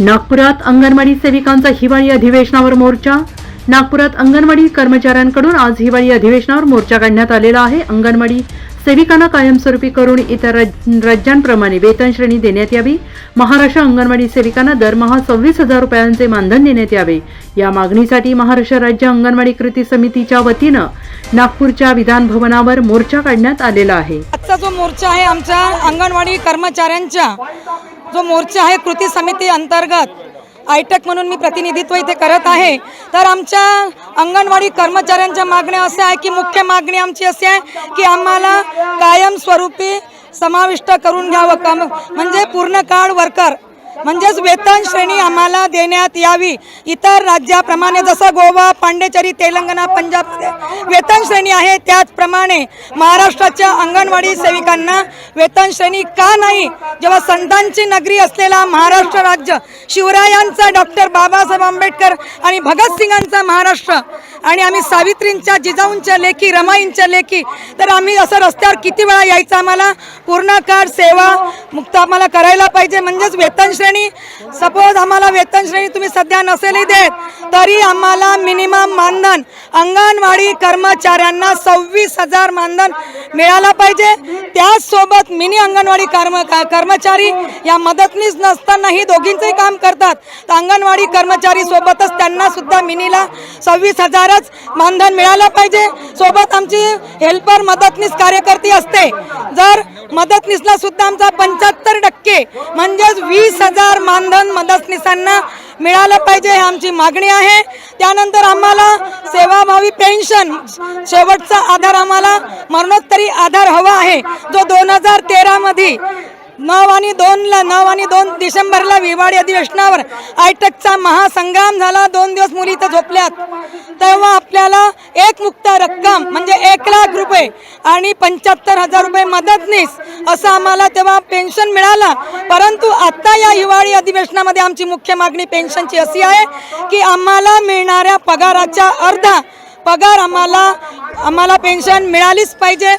नागपुरात अंगणवाडी सेविकांचा हिवाळी अधिवेशनावर मोर्चा. नागपुरात अंगणवाडी कर्मचाऱ्यांकडून आज हिवाळी अधिवेशनावर मोर्चा काढण्यात आलेला आहे. अंगणवाडी सेविकांना कायमस्वरूपी करून इतर राज्यांप्रमाणे वेतन श्रेणी देण्यात यावी. महाराष्ट्र अंगणवाडी सेविकांना दरमहा सव्वीस हजार रुपयांचे मानधन देण्यात यावे. या मागणीसाठी महाराष्ट्र राज्य अंगणवाडी कृती समितीच्या वतीनं नागपूरच्या विधान भवनावर मोर्चा काढण्यात आलेला आहे. आजचा जो मोर्चा आहे आमच्या अंगणवाडी कर्मचाऱ्यांच्या जो मोर्चा आहे कृती समिती अंतर्गत आयटक म्हणून मी प्रतिनिधित्व इथे करत आहे. तर आमच्या अंगणवाडी कर्मचाऱ्यांच्या मागण्या अशा आहे की मुख्य मागणी आमची अशी आहे की आम्हाला कायमस्वरूपी समाविष्ट करून घ्यावं. काम म्हणजे पूर्ण काळ वर्कर म्हणजेच वेतन श्रेणी आम्हाला देण्यात यावी. इतर राज्याप्रमाणे जसं गोवा पांडेचरी तेलंगणा पंजाब वेतन श्रेणी आहे त्याचप्रमाणे महाराष्ट्राच्या अंगणवाडी सेविकांना वेतन श्रेणी का नाही? जेव्हा संतांची नगरी असलेला महाराष्ट्र राज्य शिवरायांचा डॉक्टर बाबासाहेब आंबेडकर आणि भगतसिंगांचा महाराष्ट्र आणि आम्ही सावित्रींच्या जिजाऊंच्या लेखी रमाईंच्या लेखी तर आम्ही असं रस्त्यावर किती वेळा यायचं आम्हाला? पूर्ण काळ सेवा मुक्त आम्हाला करायला पाहिजे. म्हणजेच वेतन श्रेणी सपोज आम्हाला वेतन श्रेणी तुम्ही सध्या नसेलही देत तरी आम्हाला मिनिमम मानधन अंगणवाडी कर्मचाऱ्यांना सव्वीस हजार मानधन मिळाला पाहिजे. त्याचसोबत मिनी अंगणवाडी कर्म कर्मचारी या मदतनीस नसतानाही दोघींचंही काम करतात. तर अंगणवाडी कर्मचारी सोबतच त्यांना सुद्धा मिनीला सव्वीस हजारच मानधन मिळालं पाहिजे. सोबत आमची हेल्पर मदतनीस कार्यकर्ती असते. जर मदतनीसला सुद्धा आमचा पंच्याहत्तर टक्के म्हणजेच वीस हजार मानधन मदतनीसांना मिळालं पाहिजे ही आमची मागणी आहे. त्यानंतर आम्हाला सेवाभावी पेन्शन शेवटचा आधार आम्हाला मरणोत्तरी आधार हवा आहे जो दोन हजार तेरामध्ये नऊ आणि दोनला नऊ आणि दोन डिसेंबरला हिवाळी अधिवेशनावर आयटकचा महासंग्राम झाला. दोन दिवस मुली इथं झोपल्यात. तेव्हा आपल्याला एक मुक्त रक्कम म्हणजे एक लाख रुपये आणि पंच्याहत्तर हजार रुपये मदतनीस असं आम्हाला तेव्हा पेन्शन मिळालं. परंतु आत्ता या हिवाळी अधिवेशनामध्ये आमची मुख्य मागणी पेन्शनची अशी आहे की आम्हाला मिळणाऱ्या पगाराच्या अर्धा पगार आम्हाला आम्हाला पेन्शन मिळालीच पाहिजे.